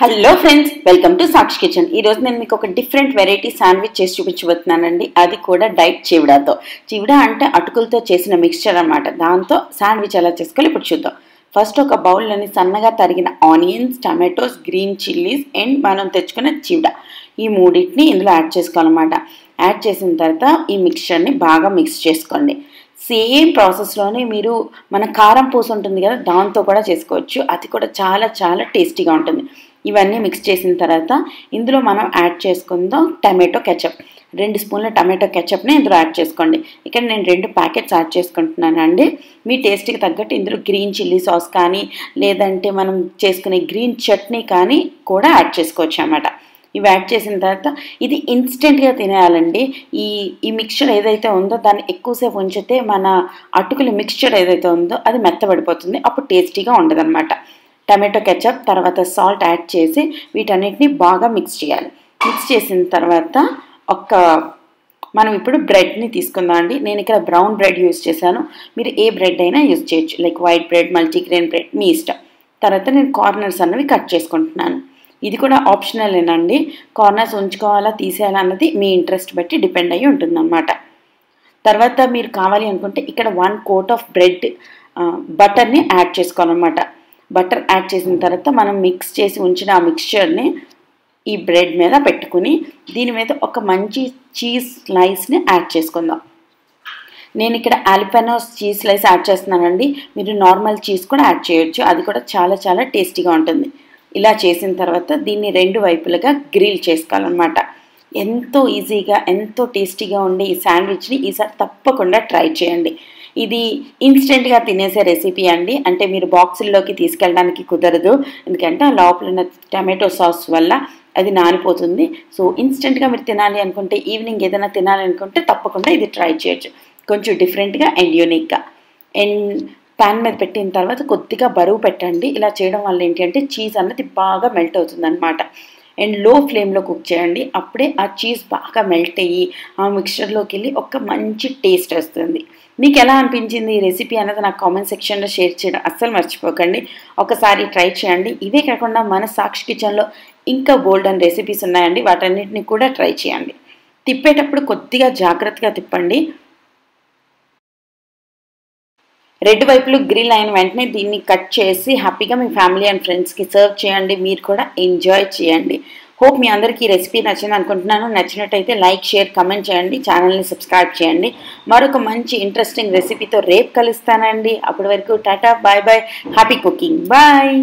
Hello friends welcome to Sakshi kitchen ఈరోజు నేను మీకు ఒక డిఫరెంట్ వెరైటీ శాండ్విచ్ చేసి చూపించబోతున్నానండి. అది కూడా డైట్ చివిడాతో. చివిడా అంటే అటుకులతో చేసిన మిక్స్చర్ అనమాట దాంతో శాండ్విచ్ ఎలా చేసుకోవాలి ఇప్పుడు చూద్దాం. ఫస్ట్ ఒక బౌల్లోని సన్నగా తరిగిన onions tomatoes green chillies and మనం తెచ్చుకున్న చివడ. ఈ మూడింటిని ఇందులో యాడ్ చేసుకోవాలన్నమాట. యాడ్ చేసిన తర్వాత ఈ మిక్స్చర్ని బాగా మిక్స్ చేసుకోండి. సేమ్ ప్రాసెస్లోనే మీరు మన కారం పూస ఉంటుంది కదా దాంతో కూడా చేసుకోవచ్చు. అది కూడా చాలా చాలా టేస్టీగా ఉంటుంది. ఇవన్నీ మిక్స్ చేసిన తర్వాత ఇందులో మనం యాడ్ చేసుకుందాం టమాటో కెచప్ రెండు స్పూన్ల టమాటో కెచప్ని ఇందులో యాడ్ చేసుకోండి. ఇక్కడ నేను రెండు ప్యాకెట్స్ యాడ్ చేసుకుంటున్నానండి. మీ టేస్ట్కి తగ్గట్టు ఇందులో గ్రీన్ చిల్లీ సాస్ కానీ లేదంటే మనం చేసుకునే గ్రీన్ చట్నీ కానీ కూడా యాడ్ చేసుకోవచ్చు అన్నమాట. ఇవి యాడ్ చేసిన తర్వాత ఇది ఇన్స్టెంట్గా తినేయాలండి. ఈ ఈ మిక్చర్ ఏదైతే ఉందో దాన్ని ఎక్కువసేపు ఉంచితే మన అటుకుల మిక్చర్ ఏదైతే ఉందో అది మెత్తబడిపోతుంది. అప్పుడు టేస్టీగా ఉండదన్నమాట. టమాటో కెచప్ తర్వాత సాల్ట్ యాడ్ చేసి వీటన్నిటిని బాగా మిక్స్ చేయాలి. మిక్స్ చేసిన తర్వాత ఒక మనం ఇప్పుడు బ్రెడ్ని తీసుకుందాం అండి. నేను ఇక్కడ బ్రౌన్ బ్రెడ్ యూస్ చేశాను. మీరు ఏ బ్రెడ్ అయినా యూజ్ చేయొచ్చు. Like white bread multigrain bread మీ ఇష్టం. తర్వాత నేను కార్నర్స్ అన్నవి కట్ చేసుకుంటున్నాను. ఇది కూడా ఆప్షనలేనండి. కార్నర్స్ ఉంచుకోవాలా తీసేయాలా అన్నది మీ ఇంట్రెస్ట్ బట్టి డిపెండ్ అయ్యి ఉంటుందన్నమాట. తర్వాత మీరు కావాలి అనుకుంటే ఇక్కడ వన్ కోట్ ఆఫ్ బ్రెడ్ బటర్ని యాడ్ చేసుకోవాలన్నమాట. బటర్ యాడ్ చేసిన తర్వాత మనం మిక్స్ చేసి ఉంచిన ఆ మిక్స్చర్ని ఈ బ్రెడ్ మీద పెట్టుకుని దీని మీద ఒక మంచి చీజ్ స్లైస్ని యాడ్ చేసుకుందాం. నేను ఇక్కడ ఆలిపెనోస్ చీజ్ స్లైస్ యాడ్ చేస్తున్నానండి. మీరు నార్మల్ చీజ్ కూడా యాడ్ చేయొచ్చు. అది కూడా చాలా చాలా టేస్టీగా ఉంటుంది. ఇలా చేసిన తర్వాత దీన్ని రెండు వైపులుగా గ్రిల్ చేసుకోవాలన్నమాట. ఎంతో ఈజీగా ఎంతో టేస్టీగా ఉండే ఈ శాండ్విచ్ని ఈసారి తప్పకుండా ట్రై చేయండి. ఇది ఇన్స్టెంట్గా తినేసే రెసిపీ అండి. అంటే మీరు బాక్సుల్లోకి తీసుకెళ్ళడానికి కుదరదు. ఎందుకంటే ఆ లోపల ఉన్న టమాటో సాస్ వల్ల అది నానిపోతుంది. సో ఇన్స్టెంట్గా మీరు తినాలి అనుకుంటే ఈవినింగ్ ఏదైనా తినాలి అనుకుంటే తప్పకుండా ఇది ట్రై చేయొచ్చు. కొంచెం డిఫరెంట్గా అండ్ యూనిక్గా అండ్ ప్యాన్ మీద పెట్టిన తర్వాత కొద్దిగా బరువు పెట్టండి. ఇలా చేయడం వల్ల ఏంటంటే చీజ్ అన్నది బాగా మెల్ట్ అవుతుంది అనమాట అండ్లో ఫ్లేమ్లో కుక్ చేయండి. అప్పుడే ఆ చీజ్ బాగా మెల్ట్ అయ్యి ఆ మిక్స్చర్లోకి వెళ్ళి ఒక మంచి టేస్ట్ వస్తుంది. మీకు ఎలా అనిపించింది ఈ రెసిపీ అన్నది నాకు కామెంట్ సెక్షన్లో షేర్ చేయడం అస్సలు మర్చిపోకండి. ఒకసారి ట్రై చేయండి. ఇవే కాకుండా మన సాక్షి కిచెన్లో ఇంకా బోల్డ్ అండ్ రెసిపీస్ ఉన్నాయండి. వాటన్నిటిని కూడా ట్రై చేయండి. తిప్పేటప్పుడు కొద్దిగా జాగ్రత్తగా తిప్పండి. రెండు వైపులు గ్రిల్ అయిన వెంటనే దీన్ని కట్ చేసి హ్యాపీగా మీ ఫ్యామిలీ అండ్ ఫ్రెండ్స్కి సర్వ్ చేయండి. మీరు కూడా ఎంజాయ్ చేయండి. హోప్ మీ అందరికీ ఈ రెసిపీ నచ్చింది అనుకుంటున్నాను. నచ్చినట్టయితే లైక్ షేర్ కమెంట్ చేయండి. ఛానల్ని సబ్స్క్రైబ్ చేయండి. మరొక మంచి ఇంట్రెస్టింగ్ రెసిపీతో రేపు కలుస్తానండి. అప్పటి వరకు tata bye bye. Happy cooking. Bye.